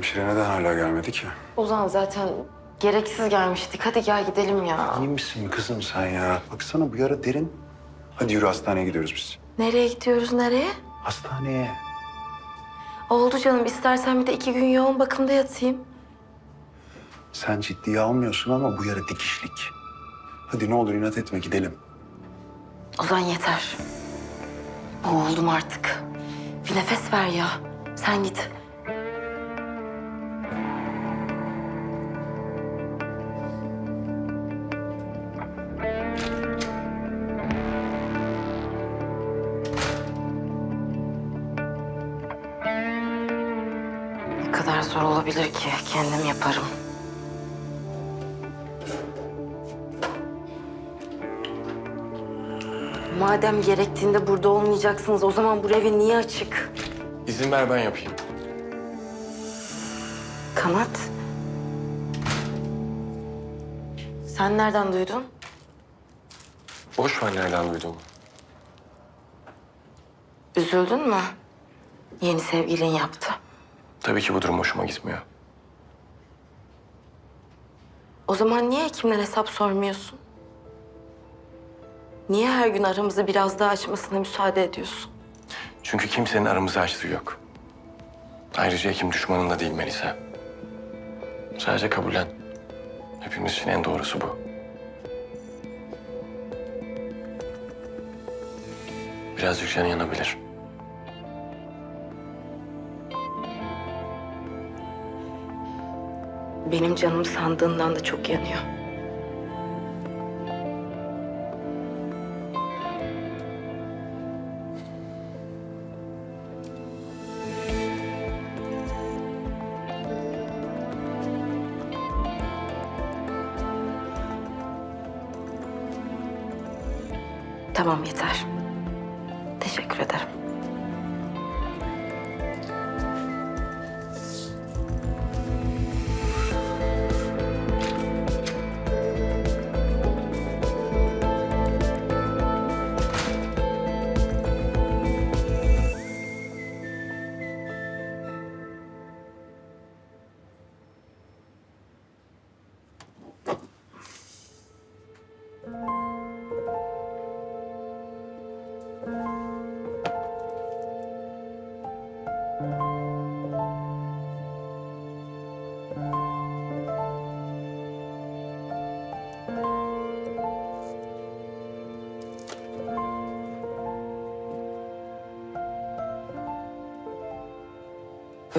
hemşire neden hala gelmedi ki? Ozan zaten gereksiz gelmiştik. Hadi gel gidelim ya. İyi misin kızım sen ya? Baksana bu yara derin. Hadi yürü hastaneye gidiyoruz biz. Nereye gidiyoruz nereye? Hastaneye. Oldu canım istersen bir de iki gün yoğun bakımda yatayım. Sen ciddiye almıyorsun ama bu yara dikişlik. Hadi ne olur inat etme gidelim. Ozan yeter. Boğuldum artık. Bir nefes ver ya. Sen git. Zor olabilir ki? Kendim yaparım. Madem gerektiğinde burada olmayacaksınız o zaman bu evi niye açık? İzin ver ben yapayım. Kanat. Sen nereden duydun? Boş ver nereden duyduğumu. Üzüldün mü? Yeni sevgilin yaptı. Tabii ki bu durum hoşuma gitmiyor. O zaman niye Ekim'den hesap sormuyorsun? Niye her gün aramızı biraz daha açmasına müsaade ediyorsun? Çünkü kimsenin aramızı açtığı yok. Ayrıca kim düşmanın da değil Melisa. Sadece kabullen. Hepimiz için en doğrusu bu. Birazcık canı yanabilir. Benim canım sandığından da çok yanıyor. Tamam yeter. Teşekkür ederim.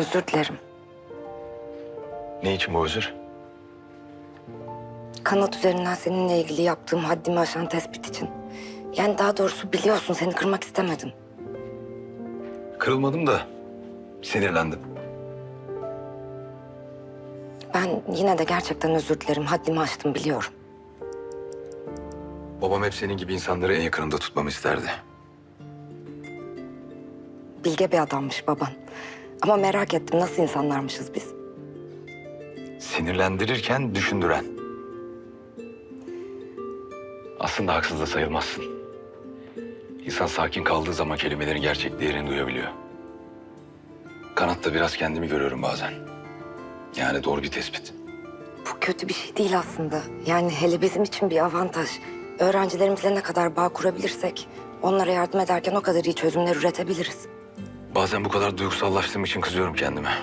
Özür dilerim. Ne için bu özür? Kanat üzerinden seninle ilgili yaptığım haddimi aşan tespit için. Yani daha doğrusu biliyorsun seni kırmak istemedim. Kırılmadım da sinirlendim. Ben yine de gerçekten özür dilerim. Haddimi aştım biliyorum. Babam hep senin gibi insanları en yakınında tutmamı isterdi. Bilge bir adammış baban. Ama merak ettim nasıl insanlarmışız biz. Sinirlendirirken düşündüren. Aslında haksız da sayılmazsın. İnsan sakin kaldığı zaman kelimelerin gerçek değerini duyabiliyor. Kanatta biraz kendimi görüyorum bazen. Yani doğru bir tespit. Bu kötü bir şey değil aslında. Yani hele bizim için bir avantaj. Öğrencilerimizle ne kadar bağ kurabilirsek... ...onlara yardım ederken o kadar iyi çözümler üretebiliriz. Bazen bu kadar duygusallaştığım için kızıyorum kendime.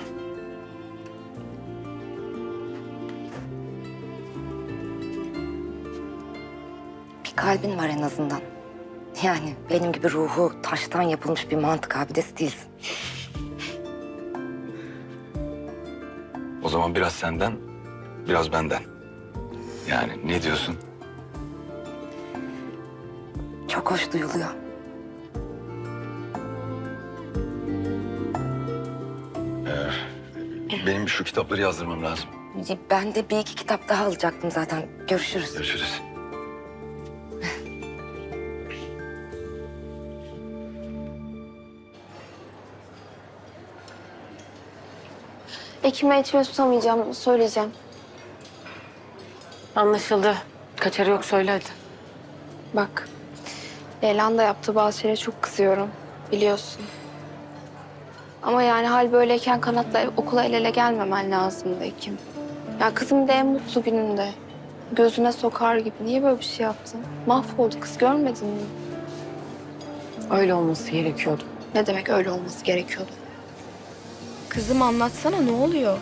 Bir kalbin var en azından. Yani benim gibi ruhu taştan yapılmış bir mantık abidesi değilsin. O zaman biraz senden, biraz benden. Yani ne diyorsun? Çok hoş duyuluyor. Benim şu kitapları yazdırmam lazım. Ben de bir iki kitap daha alacaktım zaten. Görüşürüz. Görüşürüz. Ekim'e içime tutamayacağım, söyleyeceğim. Anlaşıldı. Kaçarı yok söyle hadi. Bak, Leyla'nın da yaptığı bazı şeylere çok kızıyorum. Biliyorsun. Ama yani hal böyleyken kanatla okula el ele gelmemen lazımdı Ekim. Ya kızım da en mutlu gününde. Gözüne sokar gibi. Niye böyle bir şey yaptın? Mahvoldu kız görmedin mi? Öyle olması gerekiyordu. Ne demek öyle olması gerekiyordu? Kızım anlatsana ne oluyor?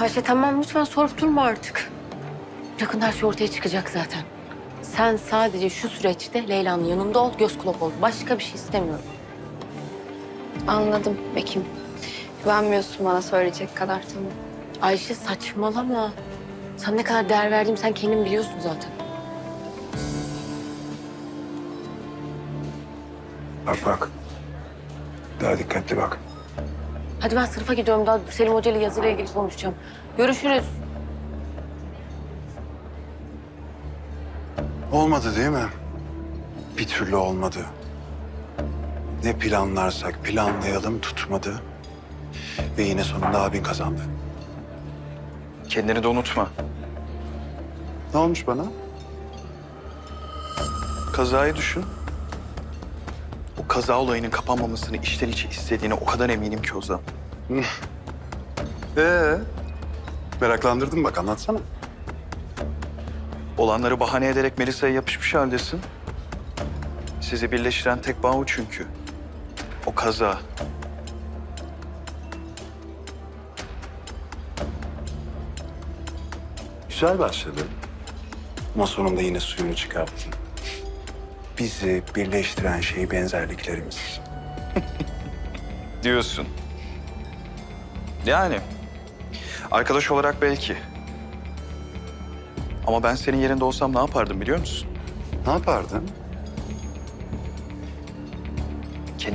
Ayşe tamam lütfen sorup durma artık. Yakında her şey ortaya çıkacak zaten. Sen sadece şu süreçte Leyla'nın yanında ol, göz kulak ol. Başka bir şey istemiyorum. Anladım Ekim. Güvenmiyorsun bana söyleyecek kadar tamam. Ayşe saçmalama. Sen ne kadar değer verdiğimi sen kendin biliyorsun zaten. Bak bak. Daha dikkatli bak. Hadi ben sınıfa gidiyorum. Daha Selim Hoca ile yazıyla ilgili konuşacağım. Görüşürüz. Olmadı değil mi? Bir türlü olmadı. Ne planlarsak planlayalım tutmadı. Ve yine sonunda abin kazandı. Kendini de unutma. Ne olmuş bana? Kazayı düşün. O kaza olayının kapanmamasını içten içe istediğine o kadar eminim ki Ozan. Ee, meraklandırdın bak anlatsana. Olanları bahane ederek Melisa'ya yapışmış haldesin. Sizi birleştiren tek bağ o çünkü. O kaza. Güzel başladı. Ama sonunda yine suyunu çıkarttın. Bizi birleştiren şey benzerliklerimiz. Diyorsun. Yani. Arkadaş olarak belki. Ama ben senin yerinde olsam ne yapardım biliyor musun? Ne yapardın?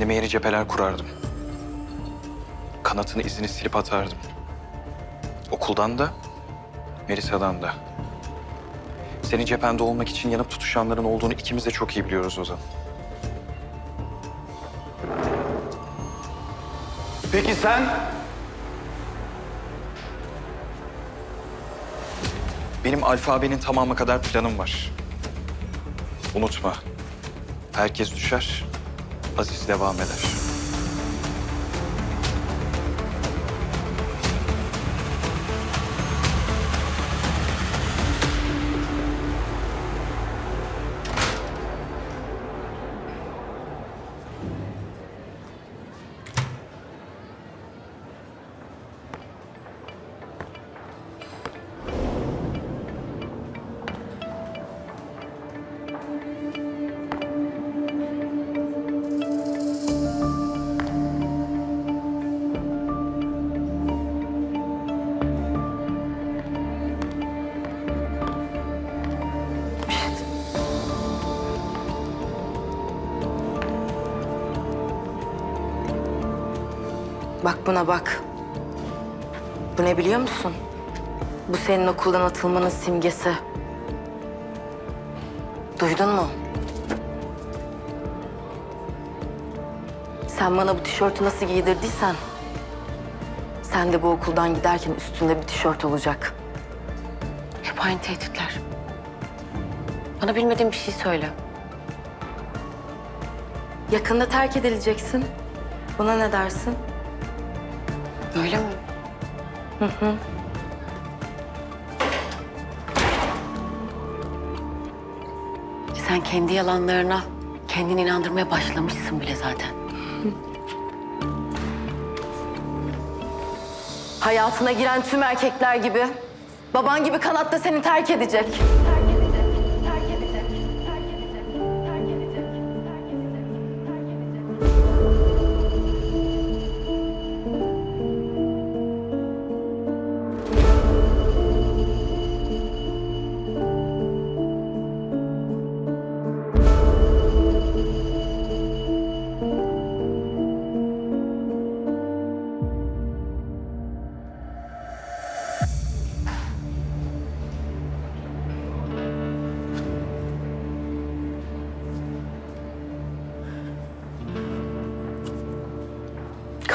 Kendime yeni cepheler kurardım. Kanatını izini silip atardım. Okuldan da, Melisa'dan da. Senin cephende olmak için yanıp tutuşanların olduğunu ikimiz de çok iyi biliyoruz Ozan. Peki sen? Benim alfabenin tamamı kadar planım var. Unutma. Herkes düşer, Aziz devam eder. Buna bak. Bu ne biliyor musun? Bu senin okuldan atılmanın simgesi. Duydun mu? Sen bana bu tişörtü nasıl giydirdiysen... ...sen de bu okuldan giderken üstünde bir tişört olacak. Hep aynı tehditler. Bana bilmediğin bir şey söyle. Yakında terk edileceksin. Buna ne dersin? Öyle mi? Hı hı. Sen kendi yalanlarına kendini inandırmaya başlamışsın bile zaten. Hayatına giren tüm erkekler gibi baban gibi kanat da seni terk edecek.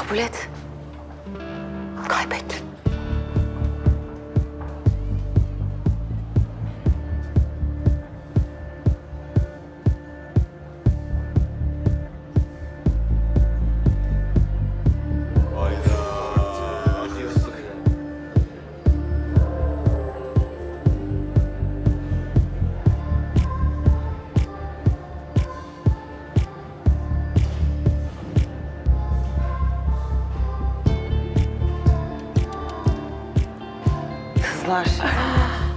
Kabul et. Kaybet. Kızlar,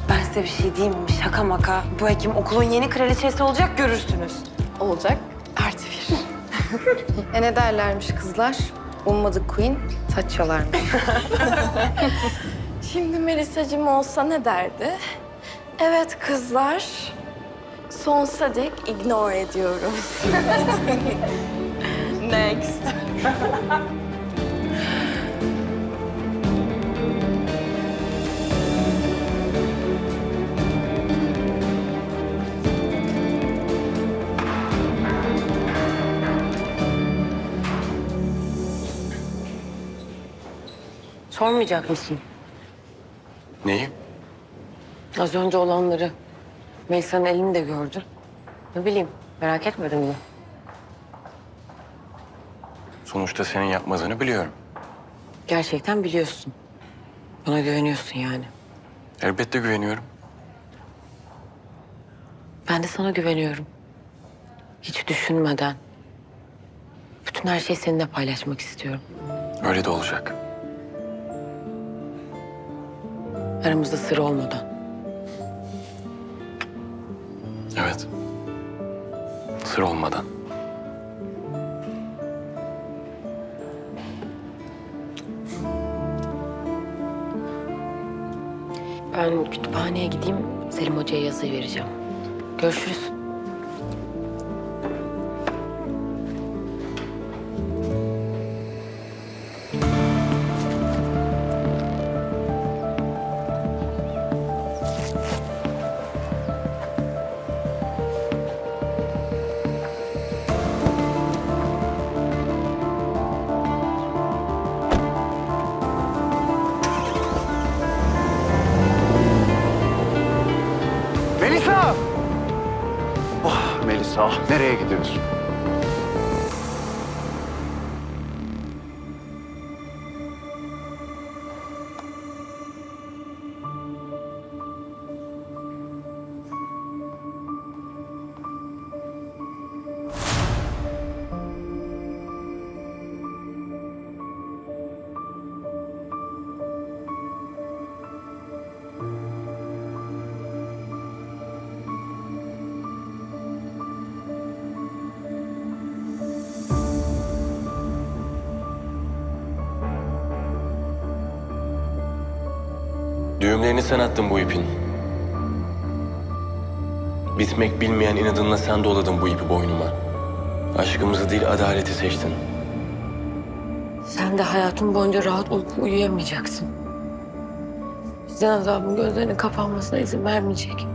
ben size bir şey diyeyim mi? Şaka maka. Bu Ekim okulun yeni kraliçesi olacak görürsünüz. Olacak. Artı bir. e ne derlermiş kızlar? Ummadık queen, saç çalarmış. Şimdi Melisa'cığım olsa ne derdi? Evet kızlar, sonsuza dek ignore ediyorum. Next. Sormayacak mısın? Neyi? Az önce olanları. Melisa'nın elini de gördün. Ne bileyim, merak etmedin mi? Sonuçta senin yapmadığını biliyorum. Gerçekten biliyorsun. Bana güveniyorsun yani. Elbette güveniyorum. Ben de sana güveniyorum. Hiç düşünmeden. Bütün her şeyi seninle paylaşmak istiyorum. Öyle de olacak. Aramızda sır olmadan. Evet. Sır olmadan. Ben kütüphaneye gideyim, Selim Hoca'ya yazıyı vereceğim. Görüşürüz. Melisa, ah, nereye gidiyorsun? Düğümlerini sen attın bu ipin. Bitmek bilmeyen inadınla sen doladın bu ipi boynuma. Aşkımızı değil adaleti seçtin. Sen de hayatın boyunca rahat uyku uyuyamayacaksın. Vicdan azabın gözlerinin kapanmasına izin vermeyecek.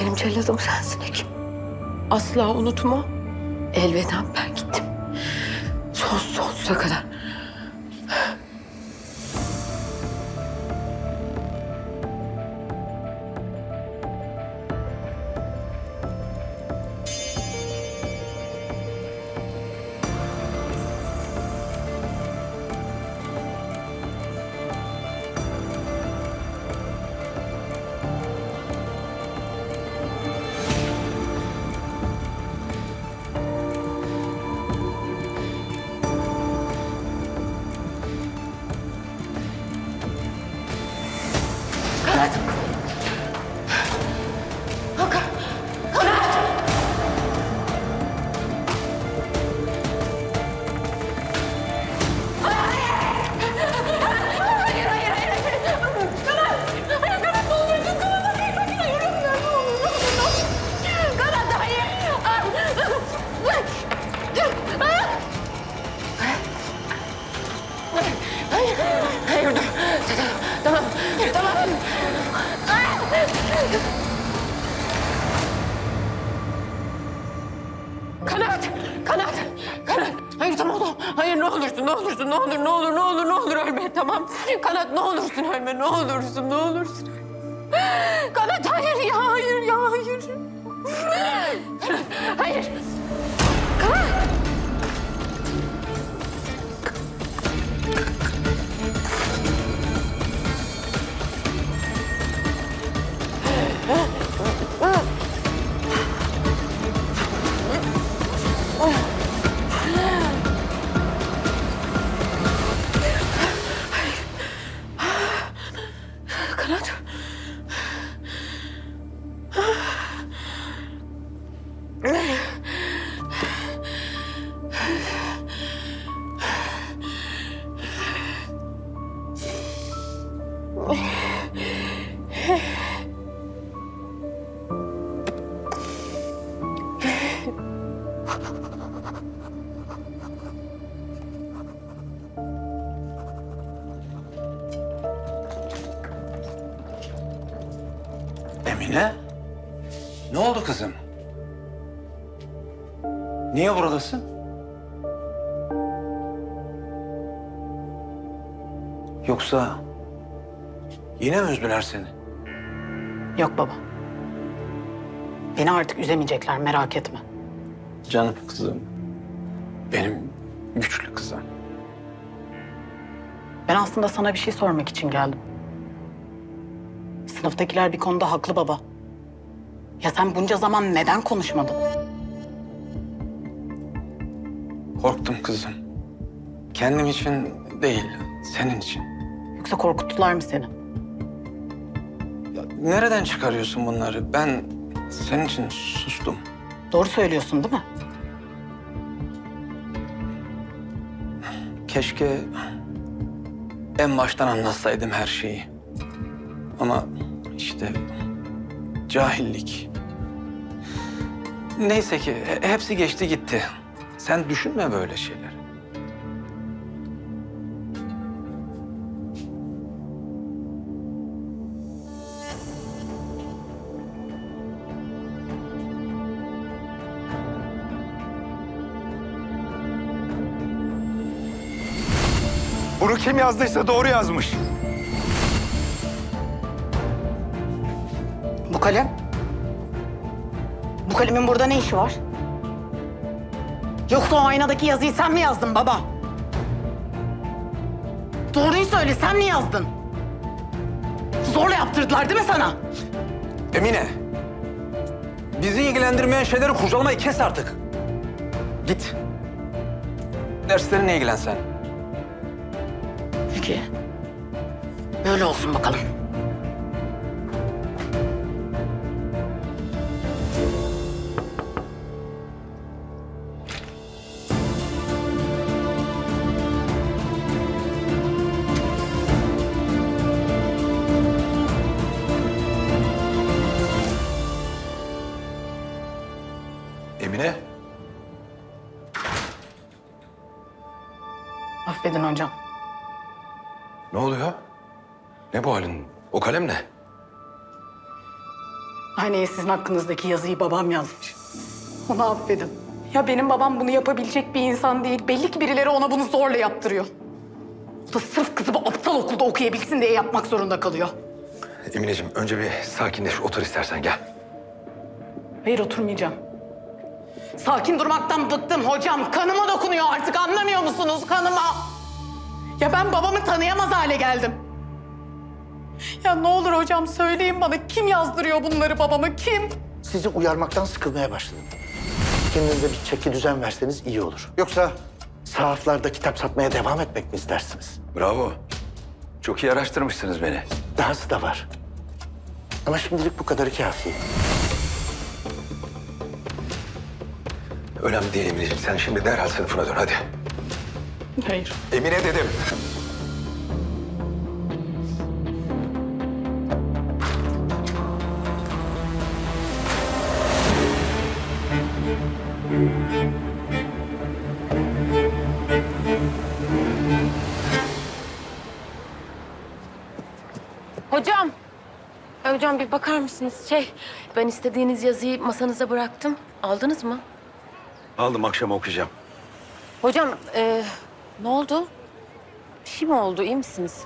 Benim celladım sensin Ekim. Asla unutma. Elveda ben gittim. Son sonsuza kadar. Niye buradasın? Yoksa yine mi üzdüler seni? Yok baba. Beni artık üzemeyecekler merak etme. Canım kızım. Benim güçlü kızım. Ben aslında sana bir şey sormak için geldim. Sınıftakiler bir konuda haklı baba. Ya sen bunca zaman neden konuşmadın? Korktum kızım. Kendim için değil, senin için. Yoksa korkuttular mı seni? Ya nereden çıkarıyorsun bunları? Ben senin için sustum. Doğru söylüyorsun değil mi? Keşke en baştan anlatsaydım her şeyi. Ama işte cahillik. Neyse ki he- hepsi geçti gitti. Sen düşünme böyle şeyleri. Bunu kim yazdıysa doğru yazmış. Bu kalem? Bu kalemin burada ne işi var? Yoksa o aynadaki yazıyı sen mi yazdın baba? Doğruyu söyle sen mi yazdın? Zorla yaptırdılar değil mi sana? Emine. Bizi ilgilendirmeyen şeyleri kurcalamayı kes artık. Git. Derslerine ilgilen sen. Peki. Böyle olsun bakalım. Hocam. Ne oluyor? Ne bu halin? O kalem ne? Aynaya sizin hakkınızdaki yazıyı babam yazmış. Onu affedin. Ya benim babam bunu yapabilecek bir insan değil. Belli ki birileri ona bunu zorla yaptırıyor. O da sırf kızı bu aptal okulda okuyabilsin diye yapmak zorunda kalıyor. Emineciğim önce bir sakinleş otur istersen gel. Hayır oturmayacağım. Sakin durmaktan bıktım hocam. Kanıma dokunuyor artık anlamıyor musunuz kanıma? Ya ben babamı tanıyamaz hale geldim. Ya ne olur hocam söyleyin bana kim yazdırıyor bunları babama kim? Sizi uyarmaktan sıkılmaya başladım. Kendinize bir çeki düzen verseniz iyi olur. Yoksa sahaflarda kitap satmaya devam etmek mi istersiniz? Bravo. Çok iyi araştırmışsınız beni. Dahası da var. Ama şimdilik bu kadarı kafi. Önemli değil Emineciğim. Sen şimdi derhal sınıfına dön hadi. Hayır. Emine dedim. Hocam. Hocam bir bakar mısınız? Şey, ben istediğiniz yazıyı masanıza bıraktım. Aldınız mı? Aldım akşam okuyacağım. Hocam, e, ne oldu? Bir şey mi oldu? İyi misiniz?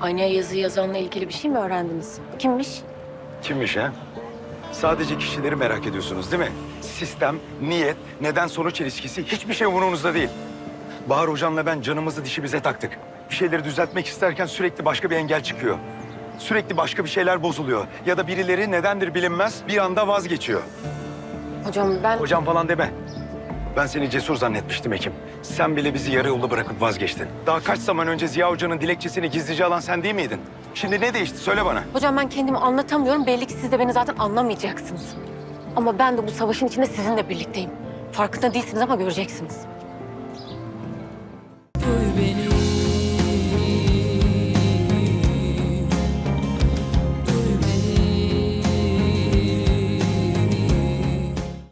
Aynaya yazı yazanla ilgili bir şey mi öğrendiniz? Kimmiş? Kimmiş ha? Sadece kişileri merak ediyorsunuz değil mi? Sistem, niyet, neden sonuç ilişkisi hiçbir şey umurunuzda değil. Bahar hocamla ben canımızı dişimize taktık. Bir şeyleri düzeltmek isterken sürekli başka bir engel çıkıyor. Sürekli başka bir şeyler bozuluyor. Ya da birileri nedendir bilinmez bir anda vazgeçiyor. Hocam ben... Hocam falan deme. Ben seni cesur zannetmiştim Ekim. Sen bile bizi yarı yolda bırakıp vazgeçtin. Daha kaç zaman önce Ziya Hoca'nın dilekçesini gizlice alan sen değil miydin? Şimdi ne değişti söyle bana. Hocam ben kendimi anlatamıyorum. Belli ki siz de beni zaten anlamayacaksınız. Ama ben de bu savaşın içinde sizinle birlikteyim. Farkında değilsiniz ama göreceksiniz.